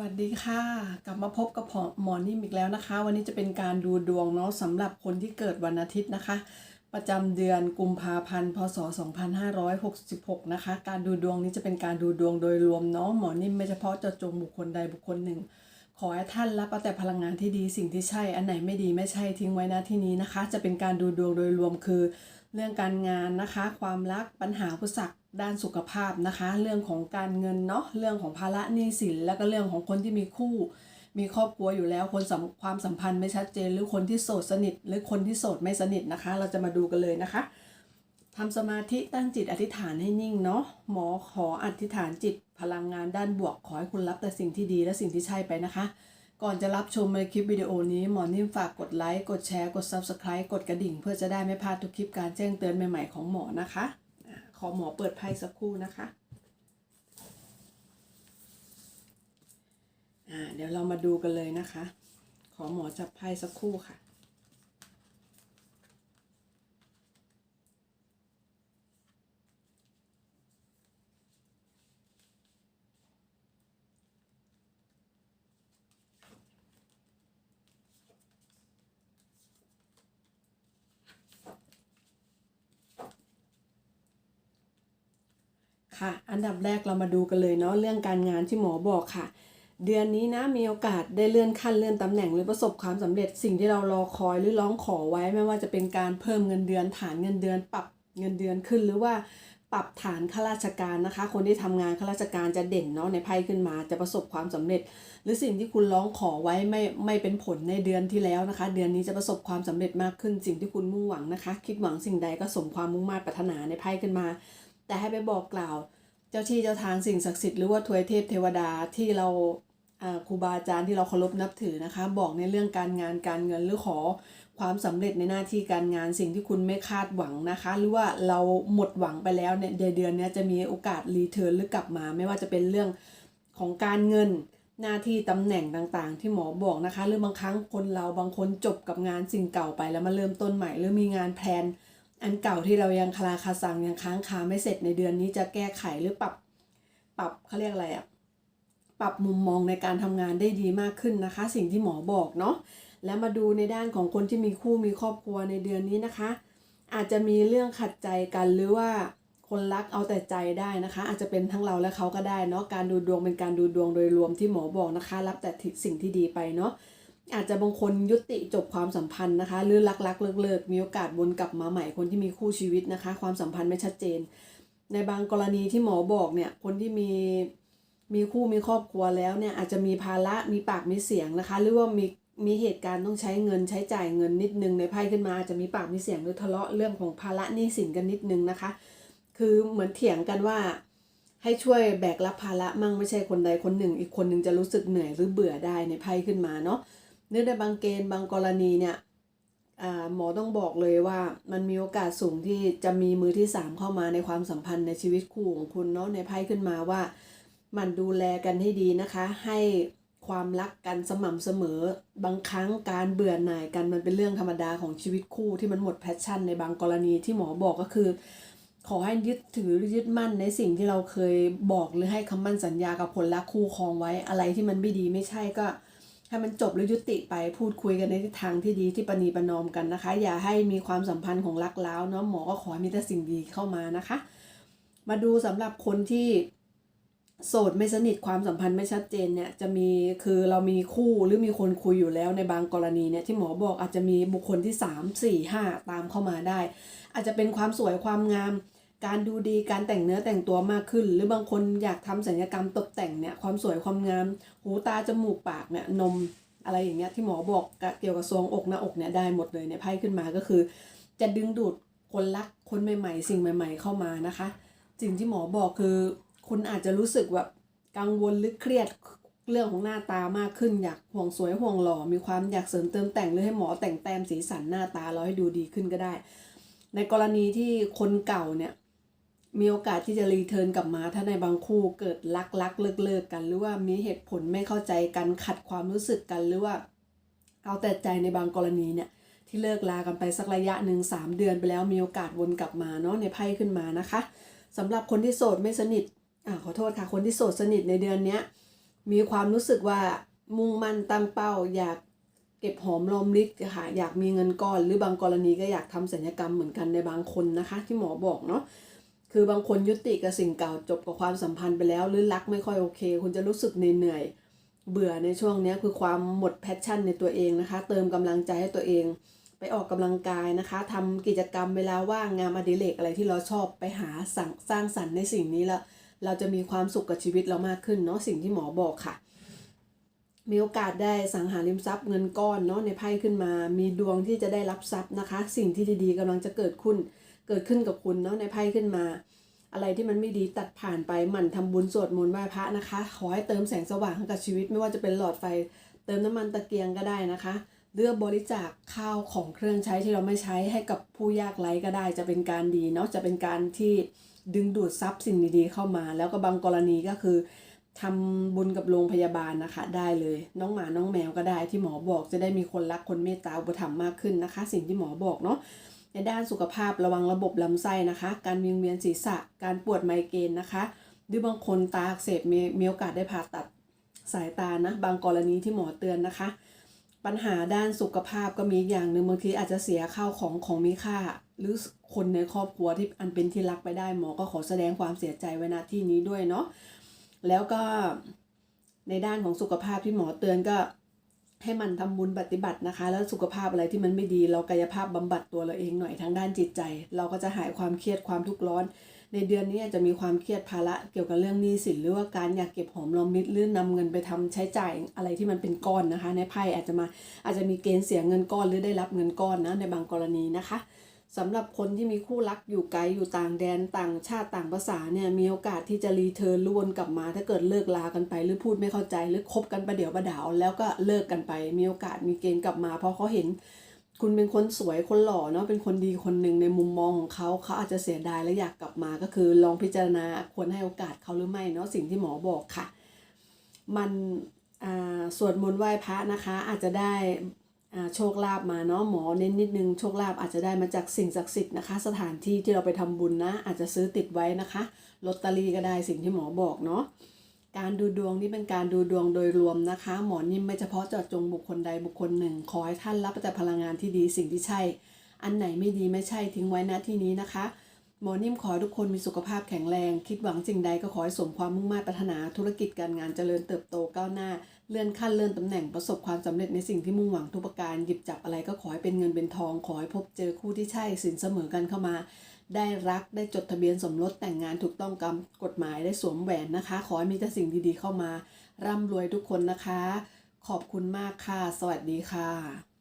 วัสดีค่ะ กลับมาพบกับหมอนิ่มอีกแล้วนะคะ วันนี้จะเป็นการดูดวงเนาะสำหรับคนที่เกิดวันอาทิตย์นะคะ ประจำเดือนกุมภาพันธ์พศ 2566 นะคะ การดูดวงนี้จะเป็นการดูดวงโดยรวมเนาะหมอนิ่มไม่เฉพาะเจาะจงบุคคลใดบุคคลหนึ่ง ขอให้ท่านรับเอาแต่พลังงานที่ดีสิ่งที่ใช่ อันไหนไม่ดีไม่ใช่ทิ้งไว้นะที่นี้นะคะ จะเป็นการดูดวงโดยรวมคือ เรื่องการงานนะคะ ความรักปัญหาอุปสรรคด้านสุขภาพนะคะ เรื่องของการเงินเนาะเรื่องของภาระหนี้สินแล้วก็เรื่องของคนที่มีคู่ มีครอบครัวอยู่แล้วคนความสัมพันธ์ไม่ชัดเจน หรือคนที่โสดสนิท หรือคนที่โสดไม่สนิทนะคะ เราจะมาดูกันเลยนะคะ ทำสมาธิตั้งจิตอธิษฐานให้นิ่งเนาะหมอขออธิษฐานจิตพลังงานด้านบวกขอให้คุณรับแต่สิ่งที่ดีและสิ่งที่ใช่ไปนะคะ ก่อนจะรับชมในคลิปวิดีโอนี้หมอนิ่มฝากกดไลค์กดแชร์กด Subscribe กดกระดิ่ง เพื่อจะได้ไม่พลาดทุกคลิปการแจ้งเตือนใหม่ๆของหมอนะคะ ขอหมอเปิดไพ่สักครู่นะคะอ่าเดี๋ยวเรามาดูกันเลยนะคะ ขอหมอจับไพ่สักครู่ค่ะ ค่ะ อันดับแรกเรามาดูกันเลยเนาะเรื่องการงานที่หมอบอกค่ะ เดือนนี้นะมีโอกาสได้เลื่อนขั้นเลื่อนตำแหน่งหรือประสบความสำเร็จสิ่งที่เรารอคอยหรือร้องขอไว้ไม่ว่าจะเป็นการเพิ่มเงินเดือนฐานเงินเดือนปรับเงินเดือนขึ้นหรือว่าปรับฐานข้าราชการนะคะ คนที่ทำงานข้าราชการจะเด่นเนาะในไพ่ขึ้นมาจะประสบความสำเร็จ หรือสิ่งที่คุณร้องขอไว้ไม่ไม่เป็นผลในเดือนที่แล้วนะคะ เดือนนี้จะประสบความสำเร็จมากขึ้นสิ่งที่คุณมุ่งหวังนะคะ คิดหวังสิ่งใดก็สมความมุ่งมา่ปรารถนาในไพ่ขึ้นมา แต่ให้ไปบอกกล่าว เจ้าที่เจ้าทางสิ่งศักดิ์สิทธิ์หรือว่าทวยเทพเทวดาที่เราครูบาอาจารย์ที่เราเคารพนับถือนะคะ บอกในเรื่องการงานการเงินหรือขอความสำเร็จในหน้าที่การงานสิ่งที่คุณไม่คาดหวังนะคะ หรือว่าเราหมดหวังไปแล้วเนี่ยในเดือนนี้จะมีโอกาสรีเทิร์นหรือกลับมา ไม่ว่าจะเป็นเรื่องของการเงินหน้าที่ตำแหน่งต่างๆ ที่หมอบอกนะคะ หรือบางครั้งคนเราบางคนจบกับงานสิ่งเก่าไปแล้วมาเริ่มต้นใหม่ หรือมีงานแพลน อันเก่าที่เรายังคลาคาซังยังค้างคาไม่เสร็จในเดือนนี้จะแก้ไขหรือปรับปรับเขาเรียกอะไรอะปรับมุมมองในการทำงานได้ดีมากขึ้นนะคะ สิ่งที่หมอบอกเนาะแล้วมาดูในด้านของคนที่มีคู่มีครอบครัวในเดือนนี้นะคะ อาจจะมีเรื่องขัดใจกันหรือว่าคนรักเอาแต่ใจได้นะคะ อาจจะเป็นทั้งเราและเขาก็ได้เนาะการดูดวงเป็นการดูดวงโดยรวมที่หมอบอกนะคะ รับแต่สิ่งที่ดีไปเนาะ อาจจะบางคนยุติจบความสัมพันธ์นะคะ หรือรักรักเลิกเลิกมีโอกาสวนกลับมาใหม่คนที่มีคู่ชีวิตนะคะ ความสัมพันธ์ไม่ชัดเจน ในบางกรณีที่หมอบอกเนี่ยคนที่มีมีคู่มีครอบครัวแล้วเนี่ยอาจจะมีภาระมีปากมีเสียงนะคะ หรือว่ามีมีเหตุการณ์ต้องใช้เงินใช้จ่ายเงินนิดนึงในไพ่ขึ้นมาอาจจะมีปากมีเสียงหรือทะเลาะเรื่องของภาระหนี้สินกันนิดนึงนะคะ คือเหมือนเถียงกันว่าให้ช่วยแบกรับภาระมั่งไม่ใช่คนใดคนหนึ่ง อีกคนหนึ่งจะรู้สึกเหนื่อยหรือเบื่อได้ในไพ่ขึ้นมาเนาะ เนื่องในบางเกณฑ์บางกรณีเนี่ยอ่าหมอต้องบอกเลยว่ามันมีโอกาสสูงที่จะมีมือที่สามเข้ามาในความสัมพันธ์ในชีวิตคู่ของคุณเนาะในไพ่ขึ้นมาว่า มันดูแลกันให้ดีนะคะ ให้ความรักกันสม่ำเสมอ บางครั้งการเบื่อหน่ายกันมันเป็นเรื่องธรรมดาของชีวิตคู่ที่มันหมดแพชชั่นในบางกรณีที่หมอบอกก็คือ ขอให้ยึดถือหรือยึดมั่นในสิ่งที่เราเคยบอกหรือให้คำมั่นสัญญากับคนรักคู่ครองไว้อะไรที่มันไม่ดีไม่ใช่ก็ ให้มันจบหรือยุติไปพูดคุยกันในทิศทางที่ดีที่ประนีประนอมกันนะคะ อย่าให้มีความสัมพันธ์ของรักล้าวเนาะหมอก็ขอมีแต่สิ่งดีเข้ามานะคะ มาดูสำหรับคนที่โสดไม่สนิทความสัมพันธ์ไม่ชัดเจนเนี่ยจะมีคือเรามีคู่หรือมีคนคุยอยู่แล้วในบางกรณีเนี่ยที่หมอบอกอาจจะมีบุคคลที่ 3 4 5 ตามเข้ามาได้ อาจจะเป็นความสวยความงาม การดูดีการแต่งเนื้อแต่งตัวมากขึ้น หรือบางคนอยากทำศัลยกรรมตกแต่งเนี่ยความสวยความงาม หูตาจมูกปากเนี่ยนมอะไรอย่างเงี้ยที่หมอบอกเกี่ยวกับทรวงอกหน้าอกเนี่ยได้หมดเลยในไพ่ขึ้นมาก็คือ จะดึงดูดคนรักคนใหม่ ๆ สิ่งใหม่ ๆ เข้ามานะคะสิ่งที่หมอบอกคือ คุณอาจจะรู้สึกแบบกังวลหรือเครียดเรื่องของหน้าตามากขึ้นอยากห่วงสวยห่วงหล่อมีความอยากเสริมเติมแต่งหรือให้หมอแต่งแต้มสีสันหน้าตาเราให้ดูดีขึ้นก็ได้ ในกรณีที่คนเก่าเนี่ย มีโอกาสที่จะรีเทิร์นกลับมา ถ้าในบางคู่เกิดรักรักเลิกเลิกกัน หรือว่ามีเหตุผลไม่เข้าใจกันขัดความรู้สึกกันหรือว่า เอาแต่ใจในบางกรณีเนี่ย ที่เลิกลากันไปสักระยะหนึ่งสามเดือนไปแล้วมีโอกาสวนกลับมาเนาะในไพ่ขึ้นมานะคะสำหรับคนที่โสดไม่สนิทอ่าขอโทษค่ะ คนที่โสดสนิทในเดือนเนี้ยมีความรู้สึกว่ามุ่งมั่นตั้งเป้า อยากเก็บหอมรอมริบค่ะอยากมีเงินก้อน หรือบางกรณีก็อยากทำศัลยกรรมเหมือนกันในบางคนนะคะ ที่หมอบอกเนาะ คือบางคนยุติกับสิ่งเก่าจบกับความสัมพันธ์ไปแล้ว หรือรักไม่ค่อยโอเค คุณจะรู้สึกเหนื่อยเบื่อในช่วงนี้คือความหมดแพชชั่นในตัวเองนะคะ เติมกำลังใจให้ตัวเอง ไปออกกำลังกายนะคะทำกิจกรรมเวลาว่างงานอดิเรกอะไรที่เราชอบไปหาสั่งสร้างสรรค์ในสิ่งนี้แล้วเราจะมีความสุขกับชีวิตเรามากขึ้นเนาะสิ่งที่หมอบอกค่ะ มีโอกาสได้สังหาริมทรัพย์เงินก้อนเนาะในไพ่ขึ้นมา มีดวงที่จะได้รับทรัพย์นะคะ สิ่งที่ดีๆกำลังจะเกิดขึ้น เกิดขึ้นกับคุณเนาะในไพ่ขึ้นมา อะไรที่มันไม่ดีตัดผ่านไปหมั่นทำบุญสวดมนต์ไหว้พระนะคะ ขอให้เติมแสงสว่างให้กับชีวิตไม่ว่าจะเป็นหลอดไฟ เติมน้ำมันตะเกียงก็ได้นะคะเลือกบริจาคข้าวของเครื่องใช้ที่เราไม่ใช้ให้กับผู้ยากไร้ก็ได้จะเป็นการดีเนาะจะเป็นการที่ดึงดูดซับสิ่งดีๆเข้ามา แล้วก็บางกรณีก็คือทำบุญกับโรงพยาบาลนะคะ ได้เลย น้องหมาน้องแมวก็ได้ที่หมอบอกจะได้มีคนรักคนเมตตาอุปถัมภ์มากขึ้นนะคะ สิ่งที่หมอบอกเนาะ ในด้านสุขภาพระวังระบบลำไส้นะคะ การวิงเวียนศีรษะ การปวดไมเกรนนะคะหรือบางคนตาอักเสบมีมีโอกาสได้ผ่าตัดสายตานะ บางกรณีที่หมอเตือนนะคะ ปัญหาด้านสุขภาพก็มีอีกอย่างหนึ่งบางทีอาจจะเสียข้าวของของมีค่า หรือคนในครอบครัวที่อันเป็นที่รักไปได้หมอก็ขอแสดงความเสียใจไว้ณที่นี้ด้วยเนาะแล้วก็ในด้านของสุขภาพที่หมอเตือนก็ ให้มันทำบุญปฏิบัตินะคะ แล้วสุขภาพอะไรที่มันไม่ดี เรากายภาพบำบัดตัวเราเองหน่อยทางด้านจิตใจ เราก็จะหายความเครียดความทุกข์ร้อน ในเดือนนี้อาจจะมีความเครียดภาระเกี่ยวกับเรื่องหนี้สินหรือว่าการอยากเก็บหอมรอมริดหรือนำเงินไปทำใช้จ่ายอะไรที่มันเป็นก้อนนะคะ ในไพ่อาจจะมาอาจจะมีเกณฑ์เสียเงินก้อนหรือได้รับเงินก้อนนะในบางกรณีนะคะ สำหรับคนที่มีคู่รักอยู่ไกลอยู่ต่างแดนต่างชาติต่างภาษาเนี่ยมีโอกาสที่จะรีเทิร์นล้วนกลับมา ถ้าเกิดเลิกลากันไปหรือพูดไม่เข้าใจหรือคบกันประเดี๋ยวประดาว แล้วก็เลิกกันไป มีโอกาสมีเกณฑ์กลับมา เพราะเขาเห็น คุณเป็นคนสวยคนหล่อเนาะเป็นคนดีคนหนึ่งในมุมมองของเขาเขาอาจจะเสียดายและอยากกลับมาก็คือลองพิจารณาควรให้โอกาสเขาหรือไม่เนาะสิ่งที่หมอบอกค่ะ มันอ่าสวดมนต์ไหว้พระนะคะ อาจจะได้ โชคลาภมาเนาะหมอเน้นนิดนึงโชคลาภอาจจะได้มาจากสิ่งศักดิ์สิทธิ์นะคะ สถานที่ที่เราไปทำบุญนะ อาจจะซื้อติดไว้นะคะลอตเตอรี่ก็ได้สิ่งที่หมอบอกเนาะการดูดวงนี่เป็นการดูดวงโดยรวมนะคะ หมอนิ่มไม่เฉพาะเจาะจงบุคคลใดบุคคลหนึ่งขอให้ท่านรับแต่พลังงานที่ดีสิ่งที่ใช่ อันไหนไม่ดีไม่ใช่ทิ้งไว้นะที่นี้นะคะ หมอนิ่มขอให้ทุกคนมีสุขภาพแข็งแรง คิดหวังสิ่งใดก็ขอให้สมความมุ่งมั่นปรารถนาธุรกิจการงานเจริญเติบโตก้าวหน้า เลื่อนขั้นเลื่อนตำแหน่งประสบความสำเร็จในสิ่งที่มุ่งหวังทุกประการหยิบจับอะไรก็ขอให้เป็นเงินเป็นทอง ขอให้พบเจอคู่ที่ใช่สินเสมอกันเข้ามา ได้รักได้จดทะเบียนสมรสแต่งงานถูกต้องตามกฎหมายได้สวมแหวนนะคะ ขอให้มีแต่สิ่งดีๆเข้ามา ร่ำรวยทุกคนนะคะ ขอบคุณมากค่ะ สวัสดีค่ะ